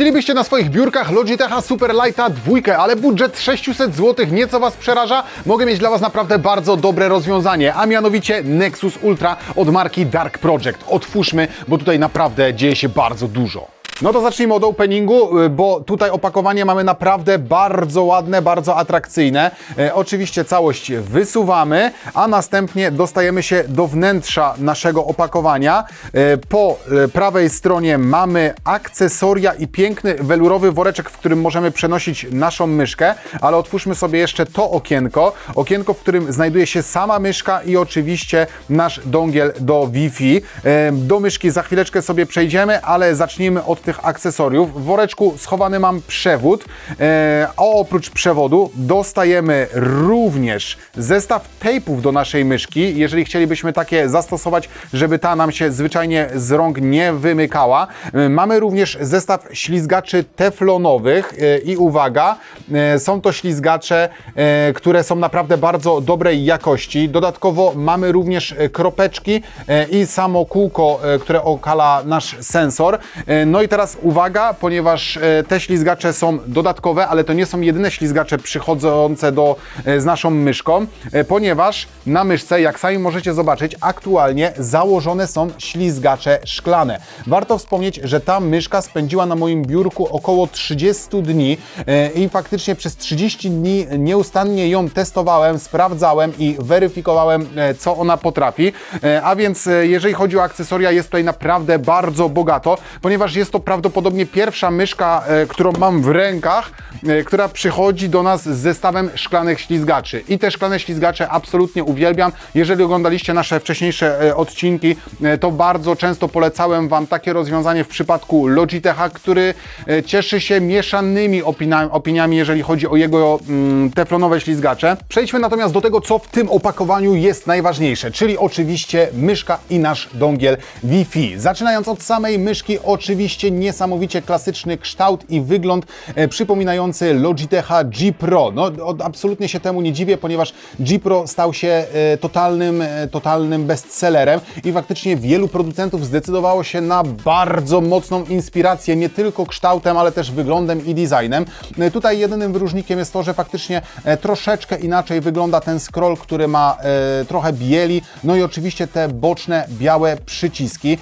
Chcielibyście na swoich biurkach Logitecha Superlighta dwójkę, ale budżet 600 zł nieco Was przeraża? Mogę mieć dla Was naprawdę bardzo dobre rozwiązanie, a mianowicie Nexus Ultra od marki Dark Project. Otwórzmy, bo tutaj naprawdę dzieje się bardzo dużo. No to zacznijmy od openingu, y, bo tutaj opakowanie mamy naprawdę bardzo ładne, bardzo atrakcyjne. E, oczywiście całość wysuwamy, a następnie dostajemy się do wnętrza naszego opakowania. E, po prawej stronie mamy akcesoria i piękny welurowy woreczek, w którym możemy przenosić naszą myszkę, ale otwórzmy sobie jeszcze to okienko. Okienko, w którym znajduje się sama myszka i oczywiście nasz dongiel do Wi-Fi. Do myszki za chwileczkę sobie przejdziemy, ale zacznijmy od tych akcesoriów. W woreczku schowany mam przewód, e, a oprócz przewodu dostajemy również zestaw tejpów do naszej myszki, jeżeli chcielibyśmy takie zastosować, żeby ta nam się zwyczajnie z rąk nie wymykała. E, Mamy również zestaw ślizgaczy teflonowych e, i uwaga, są to ślizgacze, które są naprawdę bardzo dobrej jakości. Dodatkowo mamy również kropeczki i samo kółko, które okala nasz sensor. No i teraz uwaga, ponieważ e, te ślizgacze są dodatkowe, ale to nie są jedyne ślizgacze przychodzące do, e, z naszą myszką, e, ponieważ na myszce, jak sami możecie zobaczyć, aktualnie założone są ślizgacze szklane. Warto wspomnieć, że ta myszka spędziła na moim biurku około 30 dni i faktycznie przez 30 dni nieustannie ją testowałem, sprawdzałem i weryfikowałem, co ona potrafi. A więc jeżeli chodzi o akcesoria, jest tutaj naprawdę bardzo bogato, ponieważ jest to prawdopodobnie pierwsza myszka, e, którą mam w rękach, e, która przychodzi do nas z zestawem szklanych ślizgaczy. I te szklane ślizgacze absolutnie uwielbiam. Jeżeli oglądaliście nasze wcześniejsze e, odcinki, to bardzo często polecałem Wam takie rozwiązanie w przypadku Logitecha, który cieszy się mieszanymi opina- opiniami, jeżeli chodzi o jego mm, teflonowe ślizgacze. Przejdźmy natomiast do tego, co w tym opakowaniu jest najważniejsze, czyli oczywiście myszka i nasz dongiel Wi-Fi. Zaczynając od samej myszki, oczywiście niesamowicie klasyczny kształt i wygląd e, przypominający Logitecha G Pro. No, absolutnie się temu nie dziwię, ponieważ G Pro stał się e, totalnym, e, totalnym bestsellerem i faktycznie wielu producentów zdecydowało się na bardzo mocną inspirację, nie tylko kształtem, ale też wyglądem i designem. Tutaj jedynym wyróżnikiem jest to, że faktycznie troszeczkę inaczej wygląda ten scroll, który ma trochę bieli, no i oczywiście te boczne białe przyciski.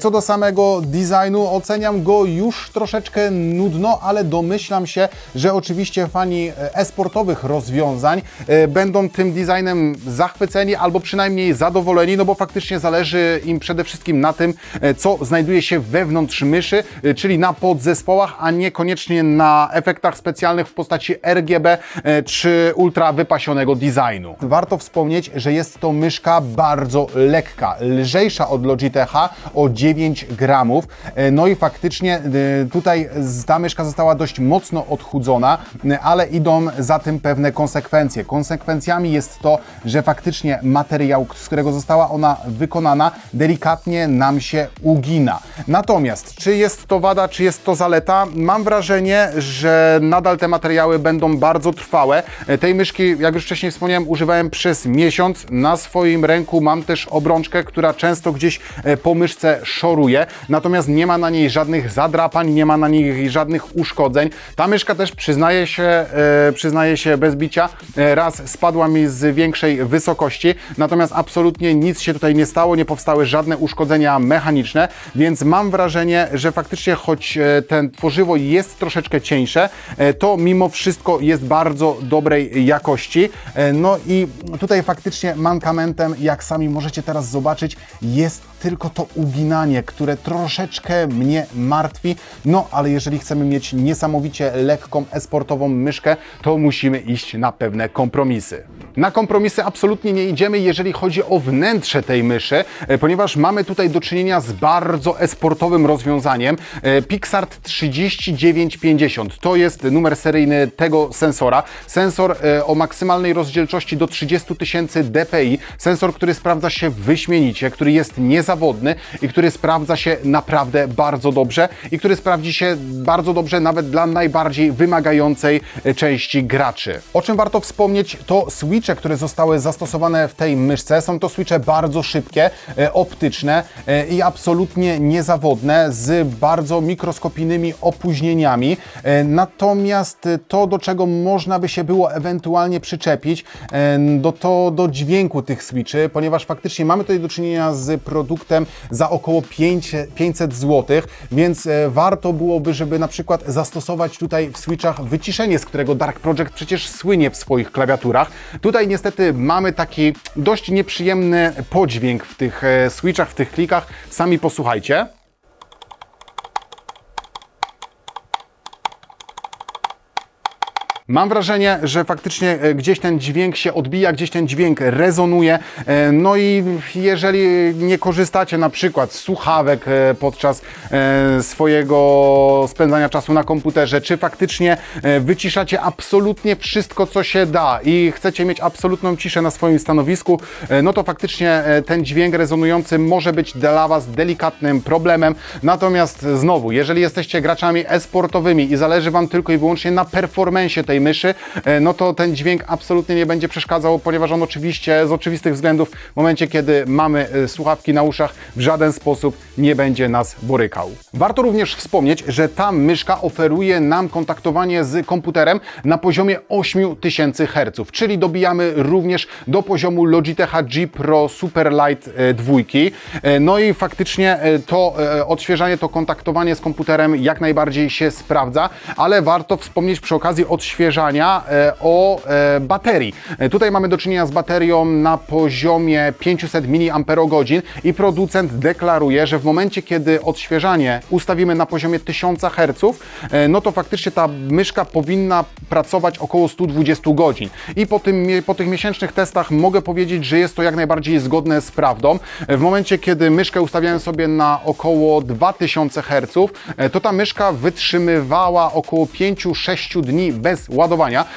Co do samego designu, oceniam go już troszeczkę nudno, ale domyślam się, że oczywiście fani e, e-sportowych rozwiązań e, będą tym designem zachwyceni albo przynajmniej zadowoleni, no bo faktycznie zależy im przede wszystkim na tym, e, co znajduje się wewnątrz myszy, czyli na podzespołach, a niekoniecznie na efektach specjalnych w postaci RGB czy ultra wypasionego designu. Warto wspomnieć, że jest to myszka bardzo lekka, lżejsza od Logitecha o 9 gramów. No i faktycznie e, tutaj z- ta myszka została dość mocno odchudzona, e, ale idą za tym pewne konsekwencje. Konsekwencjami jest to, że faktycznie materiał, z którego została ona wykonana, delikatnie nam się ugina. Natomiast, czy jest to wada, czy jest to zaleta? Mam wrażenie, że nadal te materiały będą bardzo trwałe. E, Tej myszki, jak już wcześniej wspomniałem, używałem przez miesiąc. Na swoim ręku mam też obrączkę, która często gdzieś e, po myszce szoruje, natomiast nie ma na niej żadnych zadrapań, nie ma na niej żadnych uszkodzeń. Ta myszka też przyznaje się, e, przyznaje się bez bicia, e, raz spadła mi z większej wysokości, natomiast absolutnie nic się tutaj nie stało, nie powstały żadne uszkodzenia mechaniczne, więc mam wrażenie, że faktycznie choć e, ten tworzywo jest troszeczkę cieńsze, e, to mimo wszystko jest bardzo dobrej jakości. E, No i tutaj faktycznie mankamentem, jak sami możecie teraz zobaczyć, jest tylko to uginanie, które troszeczkę mnie martwi. No ale jeżeli chcemy mieć niesamowicie lekką esportową myszkę, to musimy iść na pewne kompromisy. Na kompromisy absolutnie nie idziemy, jeżeli chodzi o wnętrze tej myszy, e, ponieważ mamy tutaj do czynienia z bardzo esportowym rozwiązaniem. E, Pixart 3950 to jest numer seryjny tego sensora. Sensor e, o maksymalnej rozdzielczości do 30 tysięcy dpi. Sensor, który sprawdza się wyśmienicie, który jest niezawodny i który sprawdza się naprawdę bardzo dobrze i który sprawdzi się bardzo dobrze nawet dla najbardziej wymagającej e, części graczy. O czym warto wspomnieć, to switche, które zostały zastosowane w tej myszce. Są to switche bardzo szybkie, e, optyczne e, i absolutnie niezawodne z bardzo mikroskopijnymi opóźnieniami. Natomiast to, do czego można by się było ewentualnie przyczepić, do, to do dźwięku tych switchy, ponieważ faktycznie mamy tutaj do czynienia z produktem za około 5, 500 zł, więc e, warto byłoby, żeby na przykład zastosować tutaj w switchach wyciszenie, z którego Dark Project przecież słynie w swoich klawiaturach. Tutaj niestety mamy taki dość nieprzyjemny podźwięk w tych e, switchach, w tych klikach. Sami posłuchajcie. Mam wrażenie, że faktycznie e, gdzieś ten dźwięk się odbija, gdzieś ten dźwięk rezonuje. E, No i jeżeli nie korzystacie na przykład z słuchawek e, podczas swojego spędzania czasu na komputerze, czy faktycznie wyciszacie absolutnie wszystko, co się da i chcecie mieć absolutną ciszę na swoim stanowisku, no to faktycznie ten dźwięk rezonujący może być dla Was delikatnym problemem. Natomiast znowu, jeżeli jesteście graczami e-sportowymi i zależy Wam tylko i wyłącznie na performensie tej myszy, e, no to ten dźwięk absolutnie nie będzie przeszkadzał, ponieważ on oczywiście z oczywistych względów w momencie, kiedy mamy e, słuchawki na uszach, w żaden sposób nie będzie nas borykał. Warto również wspomnieć, że ta myszka oferuje nam kontaktowanie z komputerem na poziomie 8000 Hz, czyli dobijamy również do poziomu Logitecha G Pro Superlight 2. E, No i faktycznie to odświeżanie, to kontaktowanie z komputerem jak najbardziej się sprawdza, ale warto wspomnieć przy okazji odświeżania e, o e, baterii. E, Tutaj mamy do czynienia z baterią na poziomie 500 mAh i producent deklaruje, że w momencie, kiedy odświeżanie ustawimy na poziomie 1000 Hz, no to faktycznie ta myszka powinna pracować około 120 godzin. I po, tym, po tych miesięcznych testach mogę powiedzieć, że jest to jak najbardziej zgodne z prawdą. W momencie, kiedy myszkę ustawiałem sobie na około 2000 Hz, to ta myszka wytrzymywała około 5-6 dni bez ładowania.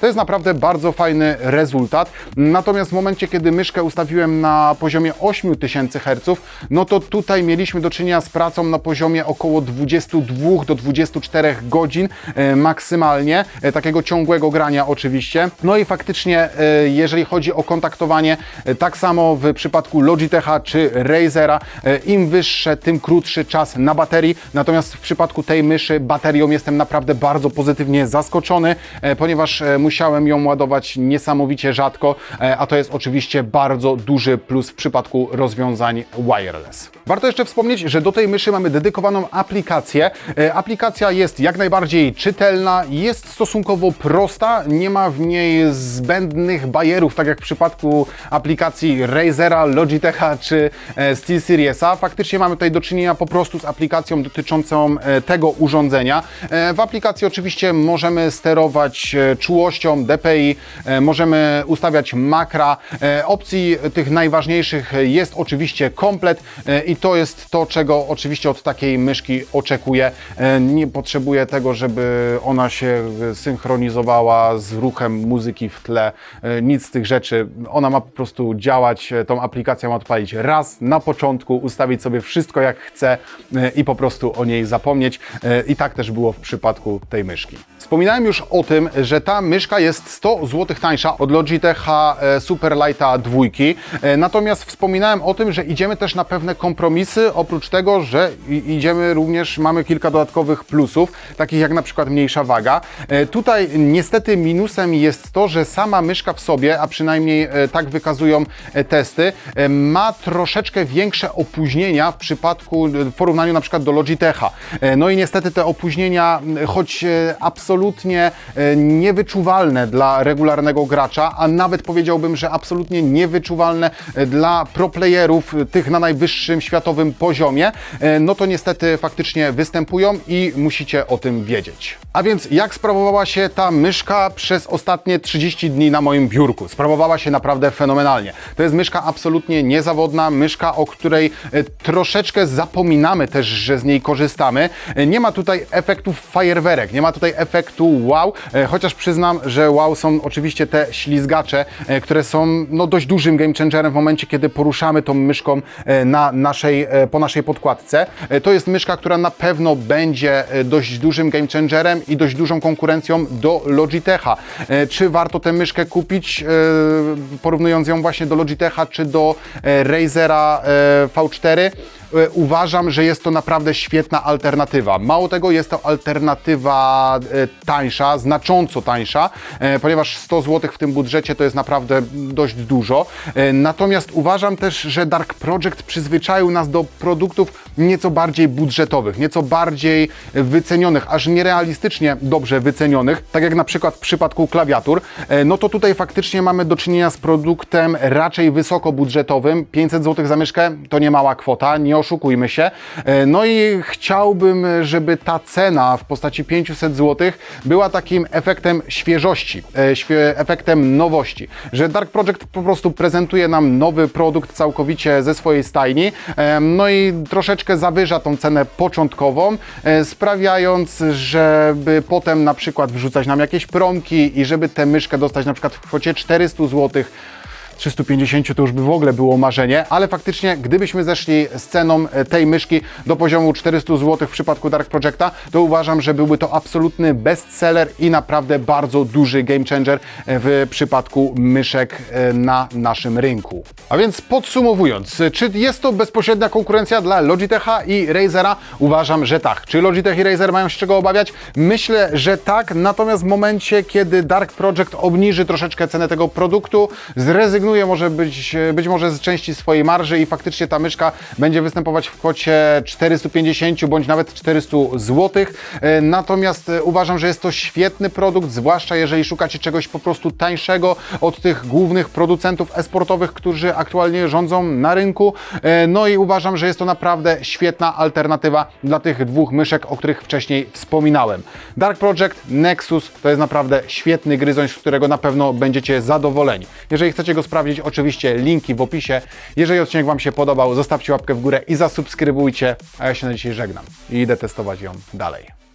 To jest naprawdę bardzo fajny rezultat. Natomiast w momencie, kiedy myszkę ustawiłem na poziomie 8000 Hz, no to tutaj mieliśmy do czynienia z pracą na poziomie około 22 do 24 godzin e, maksymalnie, e, takiego ciągłego grania oczywiście. No i faktycznie, e, jeżeli chodzi o kontaktowanie, tak samo w przypadku Logitecha czy Razera, im wyższe, tym krótszy czas na baterii. Natomiast w przypadku tej myszy baterią jestem naprawdę bardzo pozytywnie zaskoczony, ponieważ e, musiałem ją ładować niesamowicie rzadko, e, a to jest oczywiście bardzo duży plus w przypadku rozwiązań wireless. Warto jeszcze wspomnieć, że do tej myszy mamy dedykowaną aplikację. E, Aplikacja jest jak najbardziej czytelna, jest stosunkowo prosta, nie ma w niej zbędnych bajerów, tak jak w przypadku aplikacji Razera, Logitecha czy e, SteelSeriesa. Faktycznie mamy tutaj do czynienia po prostu z aplikacją dotyczącą e, tego urządzenia. W aplikacji oczywiście możemy sterować czułością DPI, możemy ustawiać makra. Opcji tych najważniejszych jest oczywiście komplet e, i to jest to, czego oczywiście od takiej myszki oczekuję. E, Nie potrzebuję tego, żeby ona się synchronizowała z ruchem muzyki w tle. E, Nic z tych rzeczy. Ona ma po prostu działać, e, tą aplikację ma odpalić raz na początku, ustawić sobie wszystko jak chce i po prostu o niej zapomnieć. I tak też było w przypadku tej myszki. Wspominałem już o tym, że ta myszka jest 100 zł tańsza od Logitecha e, Superlighta 2. E, Natomiast wspominałem o tym, że idziemy też na pewne kompromisy, oprócz tego, że idziemy również, mamy kilka dodatkowych plusów, takich jak na przykład mniejsza waga. E, Tutaj niestety minusem jest to, że sama myszka w sobie, a przynajmniej e, tak wykazują e, testy, ma troszeczkę większe opóźnienia w przypadku, w porównaniu na przykład do Logitecha. No i niestety te opóźnienia, choć absolutnie niewyczuwalne dla regularnego gracza, a nawet powiedziałbym, że absolutnie niewyczuwalne dla proplayerów, tych na najwyższym światowym poziomie, e, no to niestety faktycznie występują i musicie o tym wiedzieć. A więc jak sprawowała się ta myszka przez ostatnie 30 dni na moim biurku? Sprawowała się naprawdę fenomenalnie. To jest myszka absolutnie niezawodna, myszka, o której e, troszeczkę zapominamy też, że z niej korzystamy. E, Nie ma tutaj efektów fajerwerek, nie ma tutaj efektu wow, chociaż przyznam, że wow są oczywiście te ślizgacze, które są no, dość dużym game changerem w momencie, kiedy poruszamy tą myszką na naszej naszej, e, po naszej podkładce. E, To jest myszka, która na pewno będzie e, dość dużym game changerem i dość dużą konkurencją do Logitecha. Czy warto tę myszkę kupić, porównując ją właśnie do Logitecha czy do Razera e, V4? E, Uważam, że jest to naprawdę świetna alternatywa. Mało tego, jest to alternatywa e, tańsza, znacząco tańsza, e, ponieważ 100 zł w tym budżecie to jest naprawdę dość dużo. Natomiast uważam też, że Dark Project przyzwyczaił nas do produktów nieco bardziej budżetowych, nieco bardziej wycenionych, aż nierealistycznie dobrze wycenionych, tak jak na przykład w przypadku klawiatur. No to tutaj faktycznie mamy do czynienia z produktem raczej wysokobudżetowym. 500 zł za myszkę to nie mała kwota, nie oszukujmy się. E, No i chciałbym, żeby ta cena w postaci 500 zł była takim efektem świeżości, e, efektem nowości, że Dark Project po prostu prezentuje nam nowy produkt całkowicie ze swojej stajni, e, no i troszeczkę zawyża tą cenę początkową, sprawiając, żeby potem na przykład wrzucać nam jakieś promki i żeby tę myszkę dostać na przykład w kwocie 400 zł, 350 to już by w ogóle było marzenie, ale faktycznie gdybyśmy zeszli z ceną e, tej myszki do poziomu 400 zł w przypadku Dark Projecta, to uważam, że byłby to absolutny bestseller i naprawdę bardzo duży game changer e, w przypadku myszek e, na naszym rynku. A więc podsumowując, czy jest to bezpośrednia konkurencja dla Logitecha i Razera? Uważam, że tak. Czy Logitech i Razer mają się czego obawiać? Myślę, że tak, natomiast w momencie, kiedy Dark Project obniży troszeczkę cenę tego produktu, zrezygnuje może być, być może z części swojej marży i faktycznie ta myszka będzie występować w kwocie 450 bądź nawet 400 zł. E, Natomiast e, uważam, że jest to świetny produkt, zwłaszcza jeżeli szukacie czegoś po prostu tańszego od tych głównych producentów esportowych, którzy aktualnie rządzą na rynku. E, No i uważam, że jest to naprawdę świetna alternatywa dla tych dwóch myszek, o których wcześniej wspominałem. Dark Project, Nexus to jest naprawdę świetny gryzoń, z którego na pewno będziecie zadowoleni. Jeżeli chcecie go sprawdzić, oczywiście linki w opisie. Jeżeli odcinek Wam się podobał, zostawcie łapkę w górę i zasubskrybujcie, a ja się na dzisiaj żegnam i idę testować ją dalej.